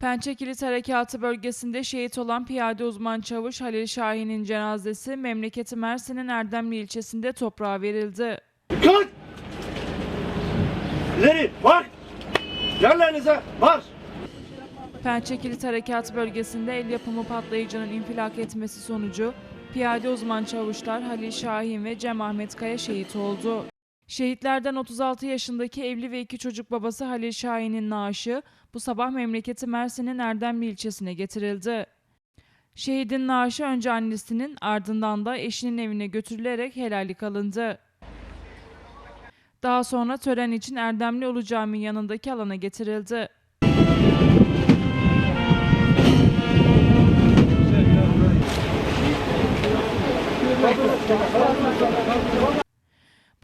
Pençe Kilit Harekatı bölgesinde şehit olan piyade uzman çavuş Halil Şahin'in cenazesi memleketi Mersin'in Erdemli ilçesinde toprağa verildi. Dikkat! İleri, marş! Yerlerinize marş! Pençe Kilit Harekatı bölgesinde el yapımı patlayıcının infilak etmesi sonucu piyade uzman çavuşlar Halil Şahin ve Cem Ahmet Kaya şehit oldu. Şehitlerden 36 yaşındaki evli ve iki çocuk babası Halil Şahin'in naaşı bu sabah memleketi Mersin'in Erdemli ilçesine getirildi. Şehidin naaşı önce annesinin ardından da eşinin evine götürülerek helallik alındı. Daha sonra tören için Erdemli Ulu Camii yanındaki alana getirildi.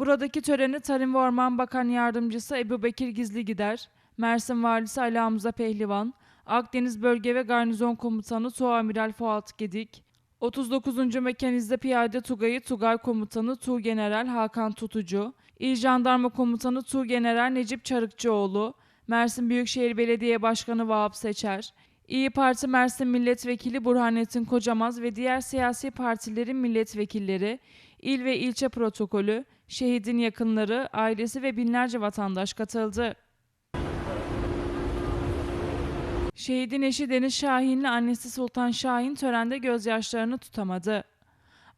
Buradaki töreni Tarım ve Orman Bakan Yardımcısı Ebu Bekir Gizli Gider, Mersin Valisi Ali Hamza Pehlivan, Akdeniz Bölge ve Garnizon Komutanı Tuğamiral Fuat Gedik, 39. Mekanizde Piyade Tugayı Tugay Komutanı Tuğgeneral Hakan Tutucu, İl Jandarma Komutanı Tuğgeneral Necip Çarıkçıoğlu, Mersin Büyükşehir Belediye Başkanı Vahap Seçer, İyi Parti Mersin Milletvekili Burhanettin Kocamaz ve diğer siyasi partilerin milletvekilleri, il ve ilçe protokolü, şehidin yakınları, ailesi ve binlerce vatandaş katıldı. Şehidin eşi Deniz Şahin'le annesi Sultan Şahin törende gözyaşlarını tutamadı.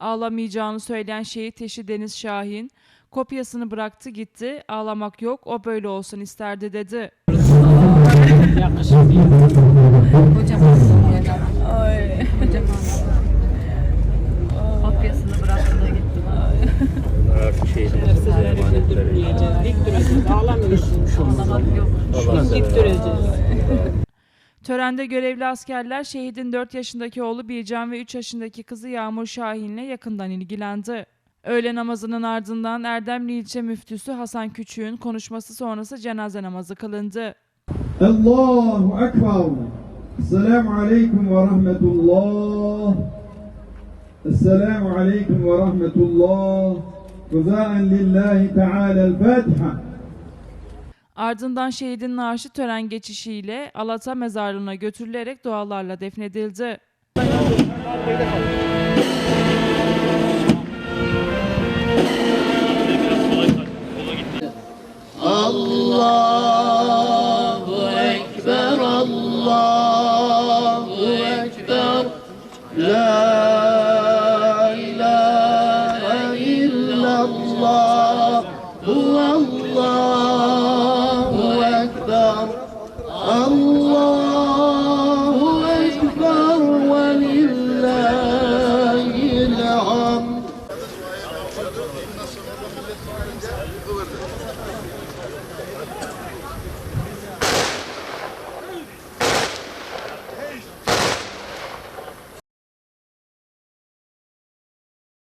Ağlamayacağını söyleyen şehit eşi Deniz Şahin, kopyasını bıraktı gitti, ağlamak yok, o böyle olsun isterdi dedi. Kocaman Ay. Kocaman. Kopyasını bıraktı da gitti. Törende görevli askerler şehidin 4 yaşındaki oğlu Bircan ve 3 yaşındaki kızı Yağmur Şahin'le yakından ilgilendi. Öğle namazının ardından Erdemli ilçe müftüsü Hasan Küçük'ün konuşması sonrası cenaze namazı kılındı. Allahu Ekber. Selamun Aleyküm ve Rahmetullah. Selamun Aleyküm ve Rahmetullah. Gızaen lillahi teala'l Fatiha. Ardından şehidin naaşı tören geçişiyle Alata mezarlığına götürülerek dualarla defnedildi.